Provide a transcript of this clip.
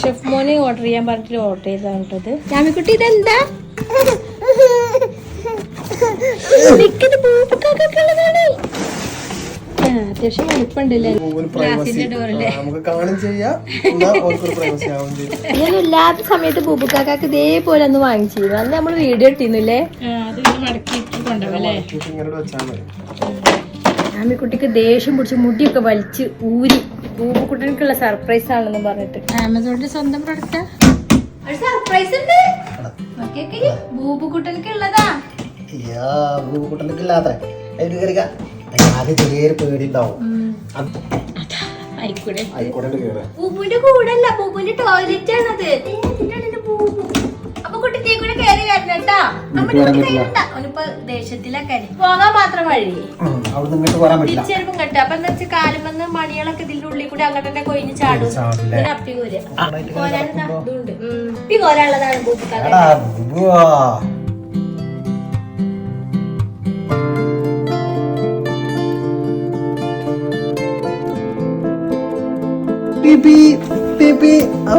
Chef മോനെ order ചെയ്യാൻ പറഞ്ഞിട്ട് ഓർഡർ ചെയ്താണ് കേട്ടത് ജാമിക്കുട്ടി ഇതെന്താ? അത്യാവശ്യം ഇങ്ങനെ ഇല്ലാത്ത സമയത്ത് ബൂബുക്കാക്കാക്ക് ഇതേപോലെ ഒന്ന് വാങ്ങിച്ചിരുന്നു അന്ന് നമ്മൾ വീഡിയോ ഇട്ടിരുന്നില്ലേ? ആമിക്കുട്ടിക്ക് ദേഷ്യം പിടിച്ച് മുടിയൊക്കെ വലിച്ച് ഊരി. ബൂബുക്കുട്ടനക്കുള്ള സർപ്രൈസ് ആണെന്ന് പറഞ്ഞിട്ട്. ആമസോണിന്റെ സ്വന്തം പ്രൊഡക്റ്റ് സർപ്രൈസ് ഉണ്ട്. ചെറിയൊരു പേടി ഉണ്ടാവും കൂടല്ല ടോയ്ലറ്റ് വരണട്ടാ അവനിപ്പോ ദേഷ്യത്തിലൊക്കെ പോകാൻ മാത്രം വഴി തിരിച്ചെരുമ്പം കെട്ടും. അപ്പൊ എന്താ വെച്ചാൽ കാലുമെന്ന് മണികളൊക്കെ ഇതിന്റെ ഉള്ളിൽ കൂടി അങ്ങോട്ടെ കൊയിഞ്ഞ് ചാടും? ഇതിന് അപ്പി കോര കോരാനുള്ള ഇതുണ്ട്. അപ്പി കോരാനുള്ളതാണ് ബുബുവാ. PP, PP. ആ.